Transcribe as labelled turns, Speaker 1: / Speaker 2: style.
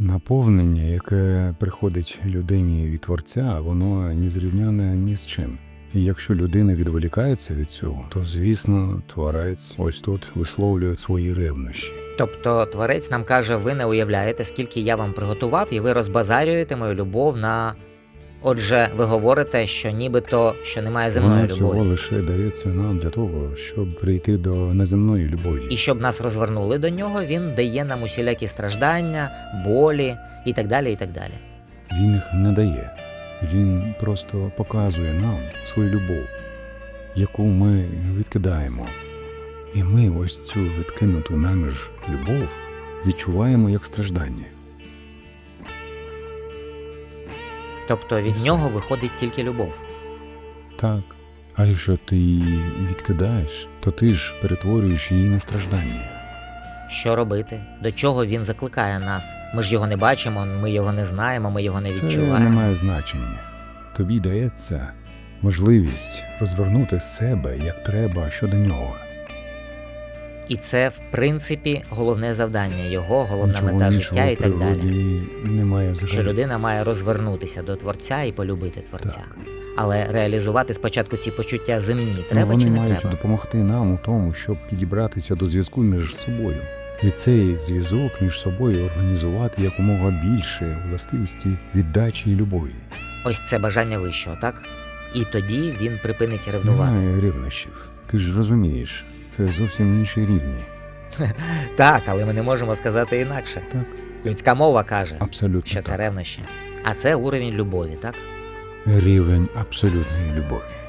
Speaker 1: Наповнення, яке приходить людині від творця, воно ні зрівняне ні з чим. І якщо людина відволікається від цього, то звісно, творець ось тут висловлює свої ревнощі.
Speaker 2: Тобто творець нам каже, ви не уявляєте, скільки я вам приготував, і ви розбазарюєте мою любов на. Отже, ви говорите, що нібито що немає земної
Speaker 1: Воно всього
Speaker 2: любові.
Speaker 1: лише дається нам для того, щоб прийти до неземної любові.
Speaker 2: І щоб нас розвернули до нього, він дає нам усілякі страждання, болі і так далі. і так далі.
Speaker 1: Він їх не дає. Він просто показує нам свою любов, яку ми відкидаємо. І ми ось цю відкинуту нами ж любов відчуваємо як страждання.
Speaker 2: Тобто від
Speaker 1: Все.
Speaker 2: нього виходить тільки любов.
Speaker 1: Так. А якщо ти її відкидаєш, то ти ж перетворюєш її на страждання.
Speaker 2: Що робити? До чого він закликає нас? Ми ж його не бачимо, ми його не знаємо, ми його не
Speaker 1: Це не
Speaker 2: відчуваємо.
Speaker 1: має значення. Тобі дається можливість розвернути себе як треба щодо нього.
Speaker 2: І це, в принципі, головне завдання його, головна
Speaker 1: Нічого
Speaker 2: мета життя і так далі.
Speaker 1: немає взагалі.
Speaker 2: Що людина має розвернутися до творця і полюбити творця.
Speaker 1: Так.
Speaker 2: Але реалізувати спочатку ці почуття земні
Speaker 1: Ну,
Speaker 2: треба
Speaker 1: вони
Speaker 2: чи не
Speaker 1: мають
Speaker 2: треба?
Speaker 1: допомогти нам у тому, щоб підібратися до зв'язку між собою. І цей зв'язок між собою організувати якомога більше властивості віддачі і любові.
Speaker 2: Ось це бажання вищого, так? І тоді він припинить ревнувати.
Speaker 1: Немає рівнощів. Ти ж розумієш, це зовсім інші рівні.
Speaker 2: Так, але ми не можемо сказати інакше.
Speaker 1: Так,
Speaker 2: Людська мова каже,
Speaker 1: абсолютно
Speaker 2: що це
Speaker 1: так.
Speaker 2: ревнощі. А це уровень любові, так?
Speaker 1: рівень абсолютної любові.